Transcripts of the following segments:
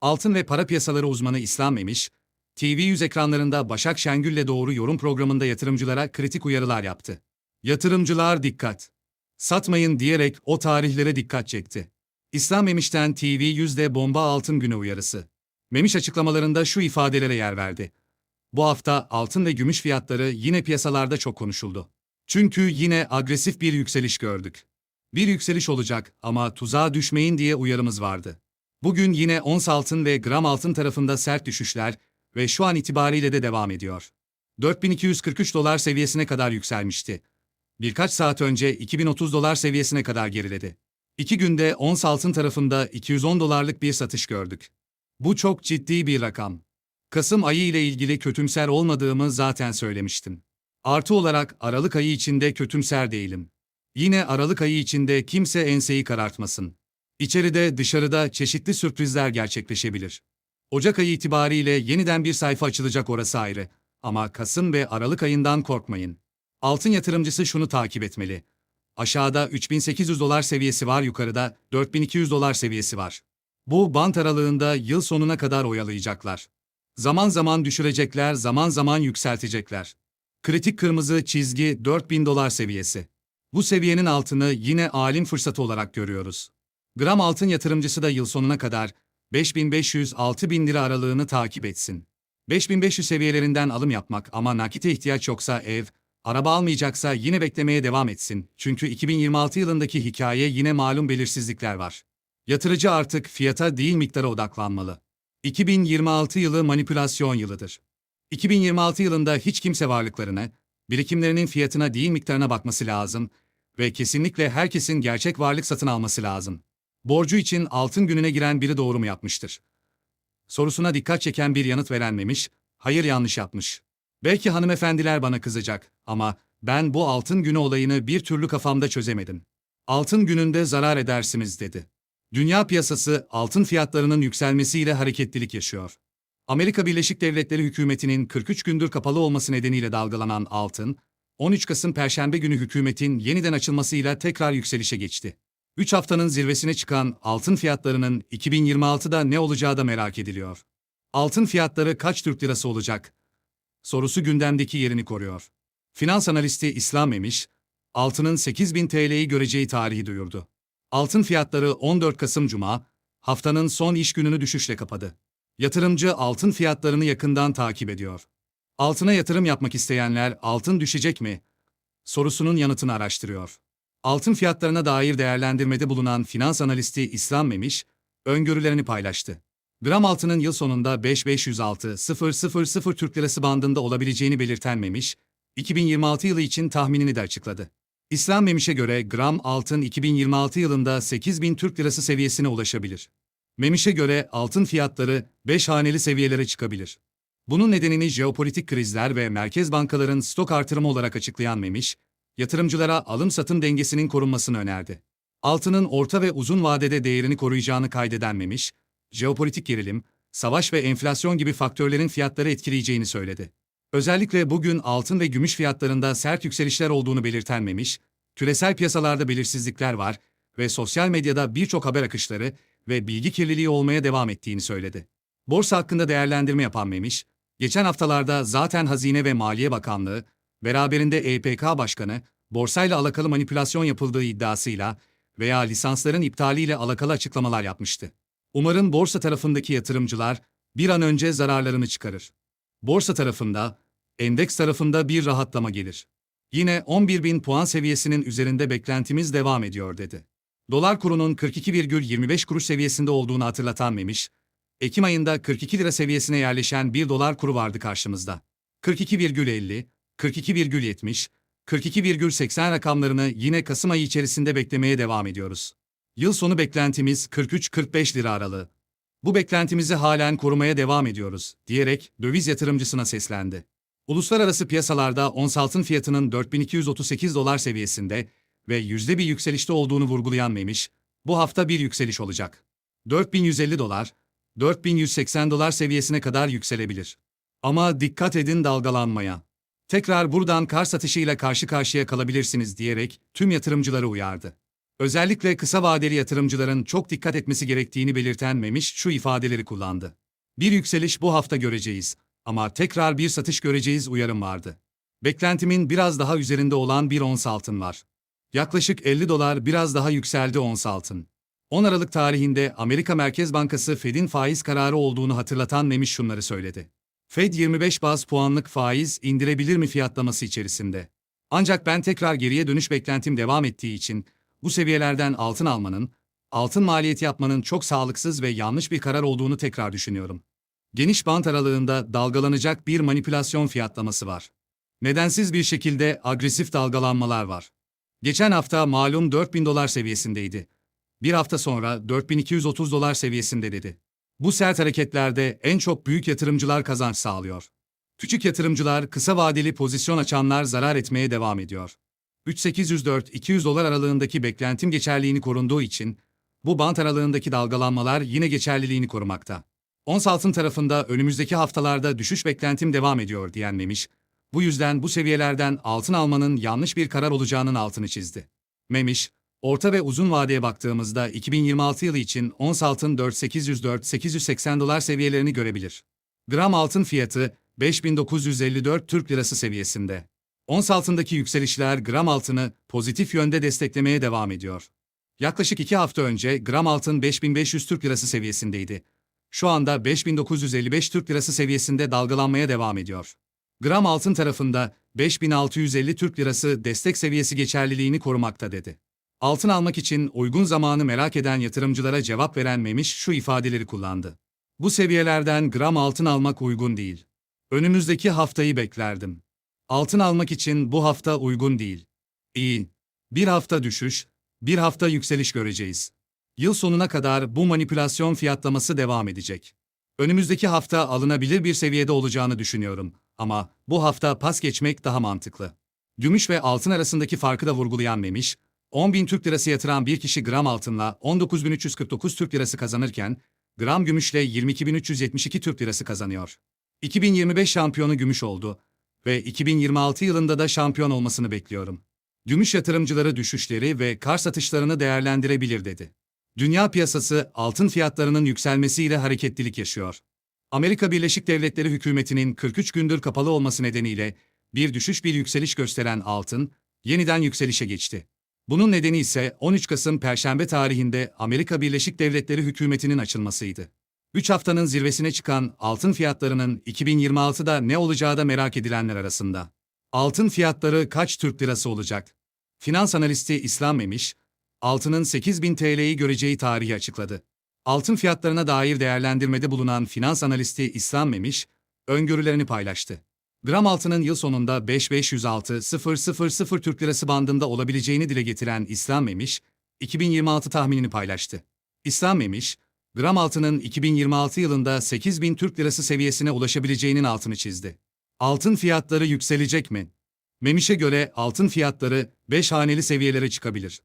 Altın ve para piyasaları uzmanı İslam Memiş, TV100 ekranlarında Başak Şengül'le Doğru Yorum programında yatırımcılara kritik uyarılar yaptı. Yatırımcılar dikkat! Satmayın diyerek o tarihlere dikkat çekti. İslam Memiş'ten TV100'de bomba altın günü uyarısı. Memiş açıklamalarında şu ifadelere yer verdi. Bu hafta altın ve gümüş fiyatları yine piyasalarda çok konuşuldu. Çünkü yine agresif bir yükseliş gördük. Bir yükseliş olacak ama tuzağa düşmeyin diye uyarımız vardı. Bugün yine ons altın ve gram altın tarafında sert düşüşler ve şu an itibariyle de devam ediyor. 4243 dolar seviyesine kadar yükselmişti. Birkaç saat önce 2030 dolar seviyesine kadar geriledi. İki günde ons altın tarafında 210 dolarlık bir satış gördük. Bu çok ciddi bir rakam. Kasım ayı ile ilgili kötümser olmadığımı zaten söylemiştim. Artı olarak Aralık ayı içinde kötümser değilim. Yine Aralık ayı içinde kimse enseyi karartmasın. İçeride dışarıda çeşitli sürprizler gerçekleşebilir. Ocak ayı itibariyle yeniden bir sayfa açılacak orası ayrı. Ama Kasım ve Aralık ayından korkmayın. Altın yatırımcısı şunu takip etmeli. Aşağıda 3800 dolar seviyesi var, yukarıda 4200 dolar seviyesi var. Bu bant aralığında yıl sonuna kadar oyalayacaklar. Zaman zaman düşürecekler, zaman zaman yükseltecekler. Kritik kırmızı çizgi 4000 dolar seviyesi. Bu seviyenin altını yine alim fırsatı olarak görüyoruz. Gram altın yatırımcısı da yıl sonuna kadar 5500-6000 lira aralığını takip etsin. 5500 seviyelerinden alım yapmak ama nakite ihtiyaç yoksa ev, araba almayacaksa yine beklemeye devam etsin. Çünkü 2026 yılındaki hikaye yine malum belirsizlikler var. Yatırıcı artık fiyata değil miktara odaklanmalı. 2026 yılı manipülasyon yılıdır. 2026 yılında hiç kimse varlıklarına, birikimlerinin fiyatına değil miktarına bakması lazım ve kesinlikle herkesin gerçek varlık satın alması lazım. Borcu için altın gününe giren biri doğru mu yapmıştır? Sorusuna dikkat çeken bir yanıt verenmemiş, hayır yanlış yapmış. Belki hanımefendiler bana kızacak ama ben bu altın günü olayını bir türlü kafamda çözemedim. Altın gününde zarar edersiniz dedi. Dünya piyasası altın fiyatlarının yükselmesiyle hareketlilik yaşıyor. Amerika Birleşik Devletleri hükümetinin 43 gündür kapalı olması nedeniyle dalgalanan altın, 13 Kasım Perşembe günü hükümetin yeniden açılmasıyla tekrar yükselişe geçti. 3 haftanın zirvesine çıkan altın fiyatlarının 2026'da ne olacağı da merak ediliyor. Altın fiyatları kaç Türk lirası olacak? Sorusu gündemdeki yerini koruyor. Finans analisti İslam Emiş, altının 8000 TL'yi göreceği tarihi duyurdu. Altın fiyatları 14 Kasım Cuma, haftanın son iş gününü düşüşle kapadı. Yatırımcı altın fiyatlarını yakından takip ediyor. Altına yatırım yapmak isteyenler altın düşecek mi? Sorusunun yanıtını araştırıyor. Altın fiyatlarına dair değerlendirmede bulunan finans analisti İslam Memiş, öngörülerini paylaştı. Gram altının yıl sonunda 5506 Türk Lirası bandında olabileceğini belirten Memiş, 2026 yılı için tahminini de açıkladı. İslam Memiş'e göre gram altın 2026 yılında 8000 Türk Lirası seviyesine ulaşabilir. Memiş'e göre altın fiyatları 5 haneli seviyelere çıkabilir. Bunun nedenini jeopolitik krizler ve merkez bankaların stok artırımı olarak açıklayan Memiş, yatırımcılara alım-satım dengesinin korunmasını önerdi. Altının orta ve uzun vadede değerini koruyacağını kaydeden Memiş, jeopolitik gerilim, savaş ve enflasyon gibi faktörlerin fiyatları etkileyeceğini söyledi. Özellikle bugün altın ve gümüş fiyatlarında sert yükselişler olduğunu belirten Memiş, küresel piyasalarda belirsizlikler var ve sosyal medyada birçok haber akışları ve bilgi kirliliği olmaya devam ettiğini söyledi. Borsa hakkında değerlendirme yapan Memiş, geçen haftalarda zaten Hazine ve Maliye Bakanlığı, beraberinde EPK Başkanı, borsayla alakalı manipülasyon yapıldığı iddiasıyla veya lisansların iptaliyle alakalı açıklamalar yapmıştı. Umarım borsa tarafındaki yatırımcılar bir an önce zararlarını çıkarır. Borsa tarafında, endeks tarafında bir rahatlama gelir. Yine 11 bin puan seviyesinin üzerinde beklentimiz devam ediyor dedi. Dolar kurunun 42,25 kuruş seviyesinde olduğunu hatırlatan Memiş, Ekim ayında 42 lira seviyesine yerleşen 1 dolar kuru vardı karşımızda. 42,50, 42,70, 42,80 rakamlarını yine Kasım ayı içerisinde beklemeye devam ediyoruz. Yıl sonu beklentimiz 43-45 lira aralığı. Bu beklentimizi halen korumaya devam ediyoruz, diyerek döviz yatırımcısına seslendi. Uluslararası piyasalarda ons altın fiyatının 4238 dolar seviyesinde ve yüzde bir yükselişte olduğunu vurgulayan Memiş, bu hafta bir yükseliş olacak. 4150 dolar, 4180 dolar seviyesine kadar yükselebilir. Ama dikkat edin dalgalanmaya. Tekrar buradan kar satışıyla karşı karşıya kalabilirsiniz diyerek tüm yatırımcıları uyardı. Özellikle kısa vadeli yatırımcıların çok dikkat etmesi gerektiğini belirten Memiş şu ifadeleri kullandı. Bir yükseliş bu hafta göreceğiz ama tekrar bir satış göreceğiz uyarım vardı. Beklentimin biraz daha üzerinde olan bir ons altın var. Yaklaşık 50 dolar biraz daha yükseldi ons altın. 10 Aralık tarihinde Amerika Merkez Bankası Fed'in faiz kararı olduğunu hatırlatan Memiş şunları söyledi. Fed 25 baz puanlık faiz indirebilir mi fiyatlaması içerisinde. Ancak ben tekrar geriye dönüş beklentim devam ettiği için bu seviyelerden altın almanın, altın maliyeti yapmanın çok sağlıksız ve yanlış bir karar olduğunu tekrar düşünüyorum. Geniş bant aralığında dalgalanacak bir manipülasyon fiyatlaması var. Nedensiz bir şekilde agresif dalgalanmalar var. Geçen hafta malum 4000 dolar seviyesindeydi. Bir hafta sonra 4230 dolar seviyesinde dedi. Bu sert hareketlerde en çok büyük yatırımcılar kazanç sağlıyor. Küçük yatırımcılar, kısa vadeli pozisyon açanlar zarar etmeye devam ediyor. 3804-200 dolar aralığındaki beklentim geçerliğini korunduğu için bu bant aralığındaki dalgalanmalar yine geçerliliğini korumakta. Ons altın tarafında önümüzdeki haftalarda düşüş beklentim devam ediyor diyenmemiş, bu yüzden bu seviyelerden altın almanın yanlış bir karar olacağının altını çizdi. Memiş, orta ve uzun vadeye baktığımızda 2026 yılı için ons altın 4804-880 dolar seviyelerini görebilir. Gram altın fiyatı 5954 Türk Lirası seviyesinde. Ons altındaki yükselişler gram altını pozitif yönde desteklemeye devam ediyor. Yaklaşık iki hafta önce gram altın 5500 Türk Lirası seviyesindeydi. Şu anda 5955 Türk Lirası seviyesinde dalgalanmaya devam ediyor. Gram altın tarafında 5650 Türk Lirası destek seviyesi geçerliliğini korumakta dedi. Altın almak için uygun zamanı merak eden yatırımcılara cevap veren Memiş şu ifadeleri kullandı. Bu seviyelerden gram altın almak uygun değil. Önümüzdeki haftayı beklerdim. Altın almak için bu hafta uygun değil. İyi. Bir hafta düşüş, bir hafta yükseliş göreceğiz. Yıl sonuna kadar bu manipülasyon fiyatlaması devam edecek. Önümüzdeki hafta alınabilir bir seviyede olacağını düşünüyorum ama bu hafta pas geçmek daha mantıklı. Gümüş ve altın arasındaki farkı da vurgulayan Memiş, 10.000 Türk Lirası yatıran bir kişi gram altınla 19.349 Türk Lirası kazanırken, gram gümüşle 22.372 Türk Lirası kazanıyor. 2025 şampiyonu gümüş oldu ve 2026 yılında da şampiyon olmasını bekliyorum. Gümüş yatırımcıları düşüşleri ve kar satışlarını değerlendirebilir dedi. Dünya piyasası altın fiyatlarının yükselmesiyle hareketlilik yaşıyor. Amerika Birleşik Devletleri hükümetinin 43 gündür kapalı olması nedeniyle bir düşüş bir yükseliş gösteren altın yeniden yükselişe geçti. Bunun nedeni ise 13 Kasım Perşembe tarihinde Amerika Birleşik Devletleri hükümetinin açılmasıydı. 3 haftanın zirvesine çıkan altın fiyatlarının 2026'da ne olacağı da merak edilenler arasında. Altın fiyatları kaç Türk lirası olacak? Finans analisti İslam Memiş, altının 8000 TL'yi göreceği tarihi açıkladı. Altın fiyatlarına dair değerlendirmede bulunan finans analisti İslam Memiş, öngörülerini paylaştı. Gram altının yıl sonunda 5506.000 Türk Lirası bandında olabileceğini dile getiren İslam Memiş, 2026 tahminini paylaştı. İslam Memiş, gram altının 2026 yılında 8000 Türk Lirası seviyesine ulaşabileceğinin altını çizdi. Altın fiyatları yükselecek mi? Memiş'e göre altın fiyatları 5 haneli seviyelere çıkabilir.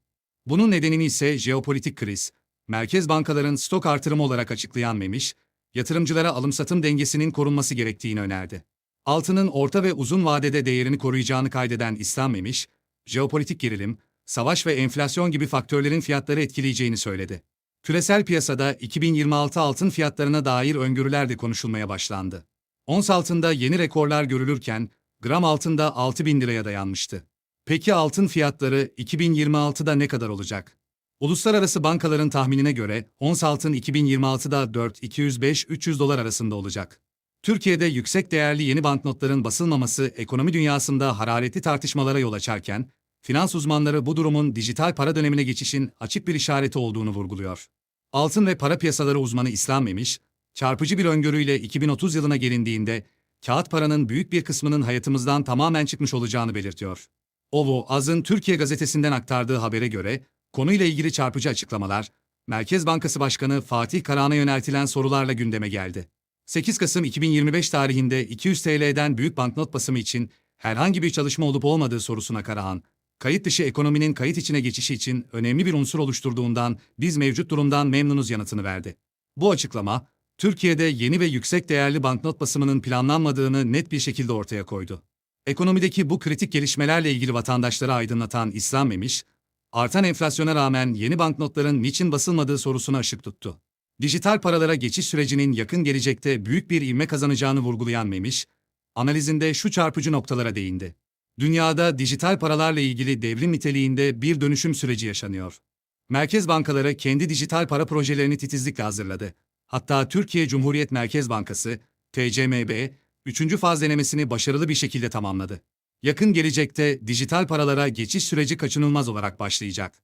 Bunun nedenini ise jeopolitik kriz, merkez bankaların stok artırımı olarak açıklayan Memiş, yatırımcılara alım-satım dengesinin korunması gerektiğini önerdi. Altının orta ve uzun vadede değerini koruyacağını kaydeden İslam Memiş, jeopolitik gerilim, savaş ve enflasyon gibi faktörlerin fiyatları etkileyeceğini söyledi. Küresel piyasada 2026 altın fiyatlarına dair öngörüler de konuşulmaya başlandı. Ons altında yeni rekorlar görülürken, gram altında 6000 liraya dayanmıştı. Peki altın fiyatları 2026'da ne kadar olacak? Uluslararası bankaların tahminine göre ons altın 2026'da 4-205-300 dolar arasında olacak. Türkiye'de yüksek değerli yeni banknotların basılmaması ekonomi dünyasında hararetli tartışmalara yol açarken, finans uzmanları bu durumun dijital para dönemine geçişin açık bir işareti olduğunu vurguluyor. Altın ve para piyasaları uzmanı İslam Memiş, çarpıcı bir öngörüyle 2030 yılına gelindiğinde kağıt paranın büyük bir kısmının hayatımızdan tamamen çıkmış olacağını belirtiyor. Ovo Az'ın Türkiye gazetesinden aktardığı habere göre konuyla ilgili çarpıcı açıklamalar, Merkez Bankası Başkanı Fatih Karahan'a yöneltilen sorularla gündeme geldi. 8 Kasım 2025 tarihinde 200 TL'den büyük banknot basımı için herhangi bir çalışma olup olmadığı sorusuna Karahan, kayıt dışı ekonominin kayıt içine geçişi için önemli bir unsur oluşturduğundan biz mevcut durumdan memnunuz yanıtını verdi. Bu açıklama, Türkiye'de yeni ve yüksek değerli banknot basımının planlanmadığını net bir şekilde ortaya koydu. Ekonomideki bu kritik gelişmelerle ilgili vatandaşları aydınlatan İslam Memiş, artan enflasyona rağmen yeni banknotların niçin basılmadığı sorusuna ışık tuttu. Dijital paralara geçiş sürecinin yakın gelecekte büyük bir ivme kazanacağını vurgulayan Memiş, analizinde şu çarpıcı noktalara değindi. Dünyada dijital paralarla ilgili devrim niteliğinde bir dönüşüm süreci yaşanıyor. Merkez bankaları kendi dijital para projelerini titizlikle hazırladı. Hatta Türkiye Cumhuriyet Merkez Bankası, TCMB, 3. faz denemesini başarılı bir şekilde tamamladı. Yakın gelecekte dijital paralara geçiş süreci kaçınılmaz olarak başlayacak.